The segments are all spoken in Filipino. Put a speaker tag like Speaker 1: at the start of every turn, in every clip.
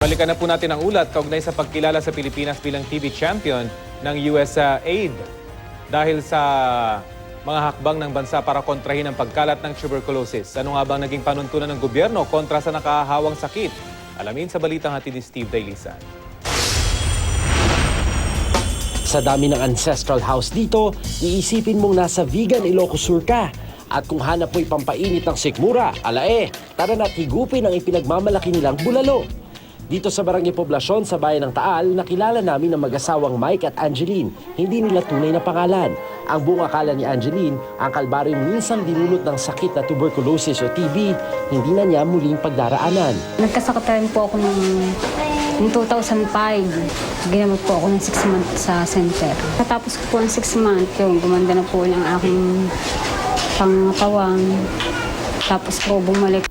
Speaker 1: Balikan na po natin ang ulat kaugnay sa pagkilala sa Pilipinas bilang TV champion ng USAID dahil sa mga hakbang ng bansa para kontrahin ang pagkalat ng tuberculosis. Ano nga bang naging panuntunan ng gobyerno kontra sa nakahahawang sakit? Alamin sa balitang hatid ni Steve Dailisan.
Speaker 2: Sa dami ng ancestral house dito, iisipin mong nasa vegan Ilocos Sur ka. At kung hanap mo'y pampainit ng sikmura, ala eh, tara na't higupin ang ipinagmamalaki nilang bulalo. Dito sa Barangay Poblasyon sa bayan ng Taal, nakilala namin ang mag-asawang Mike at Angeline. Hindi nila tunay na pangalan. Ang buong akala ni Angeline, ang kalbaryo minsan dinulot ng sakit na tuberculosis o TB, hindi na niya muling pagdaraanan.
Speaker 3: Nagkasakit po ako ng, ng 2005. Ginamot po ako ng 6 months sa center. Katapos ko po ng 6 months, yun, gumanda na po yung aking pangkawang. Tapos po bumalik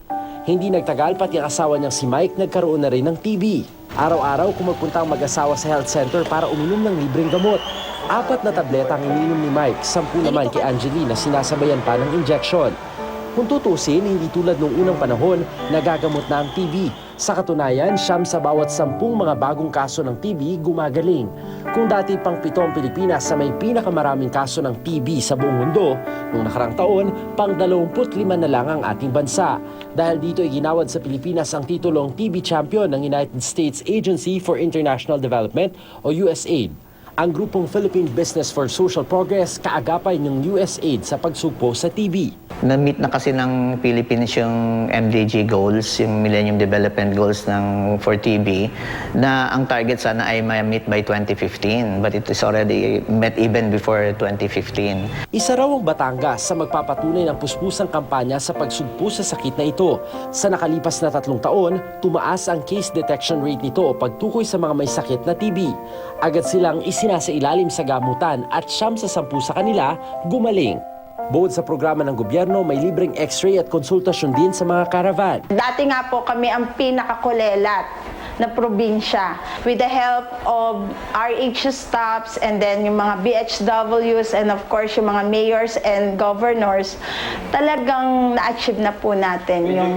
Speaker 2: Hindi nagtagal pati ang asawa niyang si Mike nagkaroon na rin ng TB. Araw-araw kumagpunta ang mag-asawa sa health center para uminom ng libreng gamot. Apat na tableta ang ininom ni Mike, sampu naman kay Angeline na sinasabayan pa ng injection. Kung tutusin, hindi tulad nung unang panahon, nagagamot na ang TB. Sa katunayan, siyam sa bawat sampung mga bagong kaso ng TB gumagaling. Kung dati pang pito ang Pilipinas sa may pinakamaraming kaso ng TB sa buong mundo, nung nakarang taon, pang 25 na lang ang ating bansa. Dahil dito ay ginawad sa Pilipinas ang titulong TB champion ng United States Agency for International Development o USAID. Ang grupong Philippine Business for Social Progress kaagapay ng USAID sa pagsugpo sa TB.
Speaker 4: Na-meet na kasi ng Philippines yung MDG goals, yung Millennium Development Goals ng for TB, na ang target sana ay ma-meet by 2015, but it is already met even before 2015.
Speaker 2: Isa raw ang Batangas sa magpapatunay ng puspusang kampanya sa pagsugpo sa sakit na ito. Sa nakalipas na tatlong taon, tumaas ang case detection rate nito o pagtukoy sa mga may sakit na TB. Agad silang isinasailalim sa gamutan at siyam sa sampu sa kanila gumaling. Bukod sa programa ng gobyerno, may libreng x-ray at konsultasyon din sa mga caravan.
Speaker 5: Dati nga po kami ang pinakakulelat na probinsya with the help of RH staffs and then yung mga BHWs and of course yung mga mayors and governors talagang na-achieve na po natin yung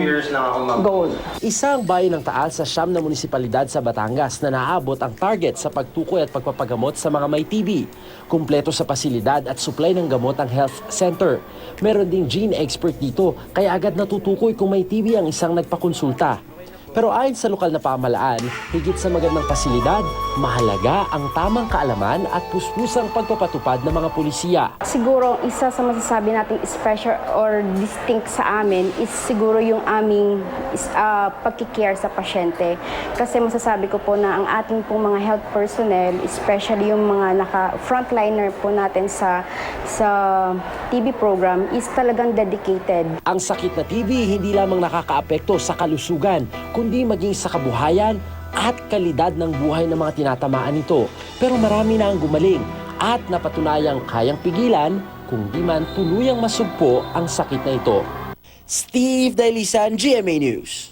Speaker 5: goal.
Speaker 2: Isa ang bayan ng Taal sa siyam na munisipalidad sa Batangas na naabot ang target sa pagtukoy at pagpapagamot sa mga may TB. Kumpleto sa pasilidad at supply ng gamot ang health center. Meron ding gene expert dito kaya agad natutukoy kung may TB ang isang nagpakonsulta. Pero ayon sa lokal na pamalaan, higit sa magandang pasilidad, mahalaga ang tamang kaalaman at puspusang pagpapatupad ng mga pulisya.
Speaker 6: Siguro isa sa masasabi nating special or distinct sa amin is siguro yung aming is, ah, pagkikare sa pasyente. Kasi masasabi ko po na ang ating pong mga health personnel, especially yung mga naka frontliner po natin sa sa TB program is talagang dedicated.
Speaker 2: Ang sakit na TB hindi lamang nakakaapekto sa kalusugan, kundi maging sa kabuhayan at kalidad ng buhay ng mga tinatamaan nito. Pero marami na ang gumaling at napatunayang kayang pigilan kung di man tuluyang masugpo ang sakit na ito. Steve Dailisan, GMA News.